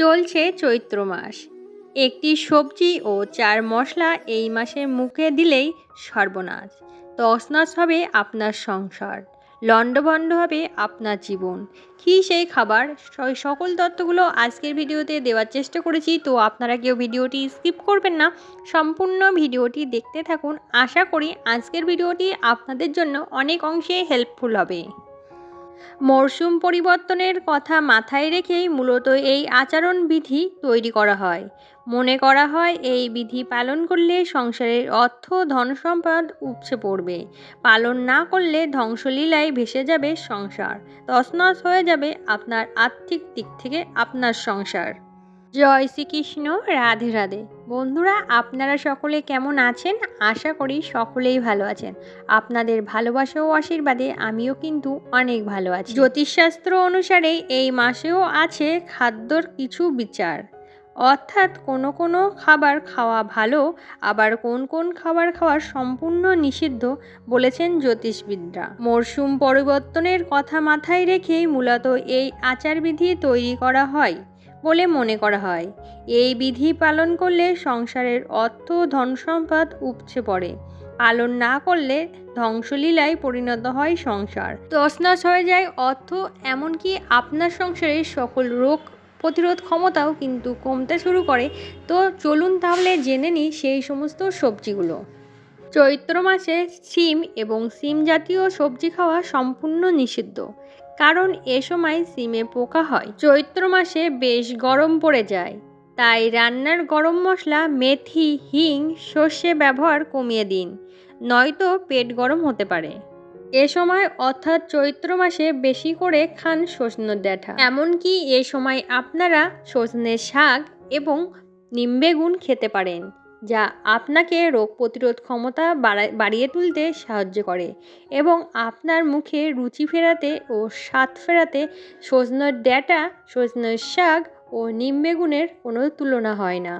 চলছে চৈত্র মাস। একটি সবজি ও চার মশলা এই মাসে মুখে দিলেই সর্বনাশ। তছনছ হবে আপনার সংসার, লণ্ডভণ্ড হবে আপনার জীবন। কী সেই খাবার? সকল তত্ত্বগুলো আজকের ভিডিওতে দেওয়ার চেষ্টা করেছি, তো আপনারা কেউ ভিডিওটি স্কিপ করবেন না। সম্পূর্ণ ভিডিওটি দেখতে থাকুন। আশা করি আজকের ভিডিওটি আপনাদের জন্য অনেক অংশে হেল্পফুল হবে। মরশুম পরিবর্তনের কথা মাথায় রেখেই মূলত এই আচরণ বিধি তৈরি করা হয়। মনে করা হয় এই বিধি পালন করলে সংসারের অর্থ ধন সম্পদ উপচে পড়বে। পালন না করলে ধ্বংসলীলায় ভেসে যাবে সংসার। তছনছ হয়ে যাবে আপনার আর্থিক দিক থেকে আপনার সংসার। জয় শ্রীকৃষ্ণ, রাধে রাধে। বন্ধুরা, আপনারা সকলে কেমন আছেন? আশা করি সকলেই ভালো আছেন। আপনাদের ভালোবাসা ও আশীর্বাদে আমিও কিন্তু অনেক ভালো আছি। জ্যোতিষশাস্ত্র অনুসারে এই মাসেও আছে খাদ্যর কিছু বিচার। অর্থাৎ কোনো কোনো খাবার খাওয়া ভালো, আবার কোন কোন খাবার খাওয়া সম্পূর্ণ নিষিদ্ধ বলেছেন জ্যোতিষবিদরা। মরশুম পরিবর্তনের কথা মাথায় রেখেই মূলত এই আচারবিধি তৈরি করা হয়। বলে মনে করা হয়। এই বিধি পালন করলে সংসারের অর্থ ধন সম্পদ উপচে পড়ে। পালন না করলে ধ্বংসলীলায় পরিণত হয় সংসার। তছনছ হয়ে যায় অর্থ, এমনকি আপনার সংসারের সকল রোগ প্রতিরোধ ক্ষমতাও কিন্তু কমতে শুরু করে। তো চলুন তাহলে জেনে নিই সেই সমস্ত সবজিগুলো। চৈত্র মাসে সিম এবং সিম জাতীয় সবজি খাওয়া সম্পূর্ণ নিষিদ্ধ, কারণ এ সময় সিমে পোকা হয়। চৈত্র মাসে বেশ গরম পড়ে যায়, তাই রান্নার গরম মশলা, মেথি, হিং, সর্ষে ব্যবহার কমিয়ে দিন, নয়তো পেট গরম হতে পারে। এ সময় অর্থাৎ চৈত্র মাসে বেশি করে খান সজনের ডাঁটা। এমনকি এ সময় আপনারা সজনের শাক এবং নিমবেগুন খেতে পারেন। যা আপনাকে রোগ প্রতিরোধ ক্ষমতা বাড়ায় তুলতে সাহায্য করে এবং আপনার মুখে রুচি ফেরাতে ও স্বাদ ফেরাতে সজনের ডেটা, সজনের শাক ও নিম বেগুনের কোনো তুলনা হয় না।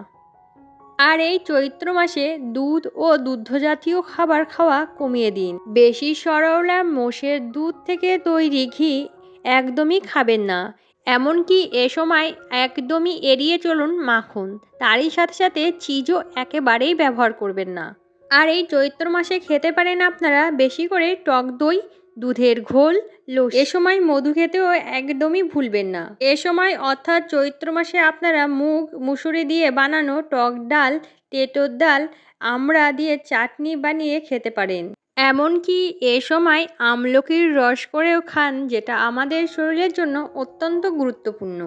আর এই চৈত্র মাসে দুধ ও দুগ্ধজাতীয় খাবার খাওয়া কমিয়ে দিন। বেশি সরলা মোষের দুধ থেকে তৈরি ঘি একদমই খাবেন না। এমনকি এ সময় একদমই এড়িয়ে চলুন মাখন। তারই সাথে সাথে চিজও একেবারেই ব্যবহার করবেন না। আর এই চৈত্র মাসে খেতে পারেন আপনারা বেশি করে টক দই, দুধের ঘোল, লস্যি। এ সময় মধু খেতেও একদমই ভুলবেন না। এ সময় অর্থাৎ চৈত্র মাসে আপনারা মুগ, মুসুরি দিয়ে বানানো টক ডাল তেঁতোর ডাল, আমড়া দিয়ে চাটনি বানিয়ে খেতে পারেন। এমনকি এ সময় আমলকির রস করেও খান, যেটা আমাদের শরীরের জন্য অত্যন্ত গুরুত্বপূর্ণ।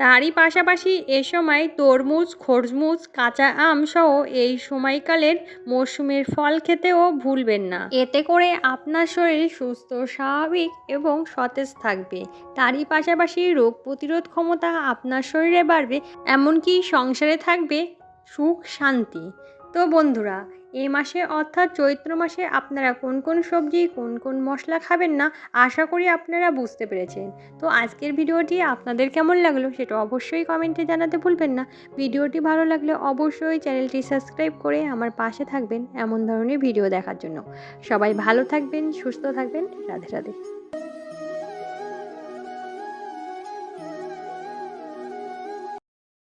তারই পাশাপাশি এ সময় তরমুজ, খরমুজ, কাঁচা আম সহ এই সময়কালের মরশুমের ফল খেতেও ভুলবেন না। এতে করে আপনার শরীর সুস্থ, স্বাভাবিক এবং সতেজ থাকবে। তারই পাশাপাশি রোগ প্রতিরোধ ক্ষমতা আপনার শরীরে বাড়বে, এমনকি সংসারে থাকবে সুখ শান্তি তো বন্ধুরা এই মাসে অর্থাৎ চৈত্র মাসে আপনারা কোন কোন সবজি, কোন কোন মশলা খাবেন না, আশা করি আপনারা বুঝতে পেরেছেন। তো আজকের ভিডিওটি আপনাদের কেমন লাগল সেটা অবশ্যই কমেন্টে জানাতে ভুলবেন না। ভিডিওটি ভালো লাগলে অবশ্যই চ্যানেলটি সাবস্ক্রাইব করে আমার পাশে থাকবেন এমন ধরনের ভিডিও দেখার জন্য। সবাই ভালো থাকবেন, সুস্থ থাকবেন। রাধে রাধে।